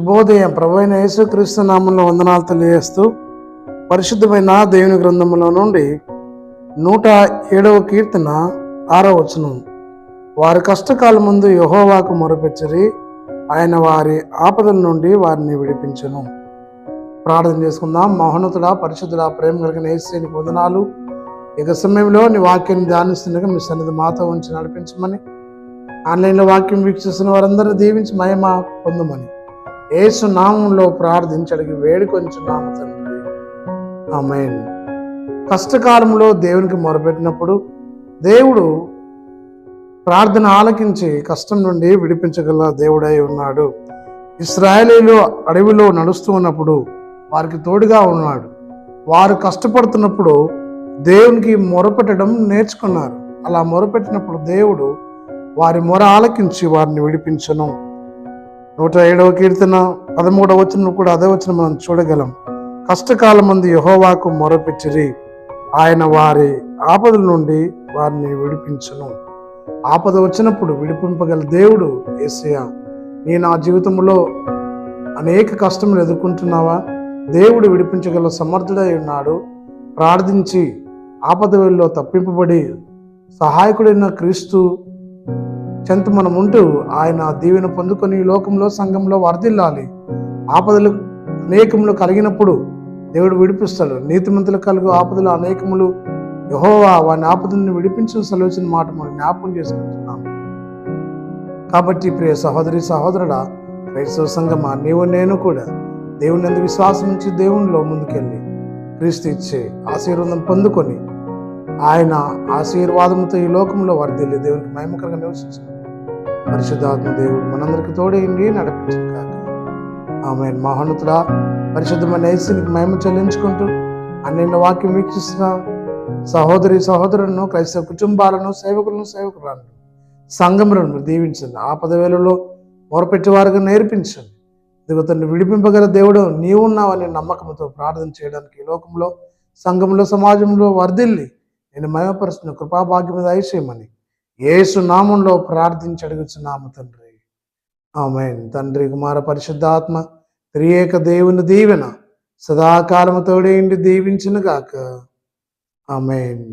శుభోదయం. ప్రభు అయిన యేసుక్రీస్తు నామంలో వందనాలు తెలియజేస్తూ పరిశుద్ధమైన దేవుని గ్రంథంలో నుండి నూట ఏడవ కీర్తన ఆరవ వచనం. వారి కష్టకాల ముందు యహోవాకు మొరపెచ్చరి ఆయన వారి ఆపదల నుండి వారిని విడిపించను. ప్రార్థన చేసుకుందాం. మహోన్నతుడా పరిశుద్ధుల ప్రేమ కలిగిన ఏసేని వందనాలు. ఇక సమయంలో నీ వాక్యాన్ని ధ్యానిస్తుండగా మీ సన్నిధి మాతో ఉంచి నడిపించమని ఆన్లైన్లో వాక్యం వీక్షిస్తున్న వారందరూ దీవించి మహిమ పొందమని. యేసు నామంలో ప్రార్థించి వేడుకొంచున్నాము తండ్రి. ఆమెన్. కష్టకాలంలో దేవునికి మొరపెట్టినప్పుడు దేవుడు ప్రార్థన ఆలకించి కష్టం నుండి విడిపించగల దేవుడై ఉన్నాడు. ఇస్రాయలీలు అడవిలో నడుస్తూ ఉన్నప్పుడు వారికి తోడుగా ఉన్నాడు. వారు కష్టపడుతున్నప్పుడు దేవునికి మొరపెట్టడం నేర్చుకున్నారు. అలా మొరపెట్టినప్పుడు దేవుడు వారి మొర ఆలకించి వారిని విడిపించను. నూట ఏడవ కీర్తన పదమూడవ వచ్చిన కూడా అదే వచ్చిన మనం చూడగలం. కష్టకాలం మంది యహోవాకు మొరపెచ్చిరి ఆయన వారి ఆపదల నుండి వారిని విడిపించను. ఆపద వచ్చినప్పుడు విడిపింపగల దేవుడు ఏసయ్య నీ నా జీవితంలో అనేక కష్టములు ఎదుర్కొంటున్నావా? దేవుడు విడిపించగల సమర్థుడై ఉన్నాడు. ప్రార్థించి ఆపద వేళలో తప్పింపబడి సహాయకుడైన క్రీస్తు చెంత మనం ఉంటూ ఆయన దీవెన పొందుకొని లోకంలో సంఘంలో వర్ధిల్లాలి. ఆపదలు అనేకములు కలిగినప్పుడు దేవుడు విడిపిస్తాడు. నీతిమంతులు కలుగు ఆపదలు అనేకములు యహోవా వాని ఆపదలను విడిపించిన సెలవుచిన మాట మనం జ్ఞాపకం చేసుకుంటున్నాం. కాబట్టి ప్రియ సహోదరి సహోదరుడా క్రైస్తవ సంగమా నీవు నేను కూడా దేవుని ఎందుకు విశ్వాసం నుంచి దేవునిలో ముందుకెళ్ళి క్రీస్తు ఇచ్చే ఆశీర్వాదం పొందుకొని ఆయన ఆశీర్వాదంతో ఈ లోకంలో వర్ధిల్లి దేవునికి మహిమకరంగా నివసించిన పరిశుద్ధాత్మ దేవుడు మనందరికి తోడేయండి నడిపించిన కాక ఆమె మహోన్నతుల పరిశుద్ధమైన ఐశ్వర్యకి మహిమ చెల్లించుకుంటూ అన్నిన్న వాక్యం వీక్షిస్తున్న సహోదరి సహోదరులను క్రైస్తవ కుటుంబాలను సేవకులను సేవకులను సంఘములను దీవించండి. ఆపద వేళలో మొరపెట్టి వారికి నేర్పించండి. ఇదిగో విడిపింపగల దేవుడు నీవున్నావనే నమ్మకంతో ప్రార్థన చేయడానికి ఈ లోకంలో సంఘంలో సమాజంలో వర్ధిల్లి నేను మయపరుస్తున్న కృపాభాగ్యం మీద ఐశ్వర్యమని ఏసు నామంలో ప్రార్థించి అడుగుచున్నాము తండ్రి. ఆమెన్. తండ్రి కుమార పరిశుద్ధాత్మ త్రియేక దేవుని దీవెన సదాకాలము తోడేండి దీవించును గాక ఆమెన్.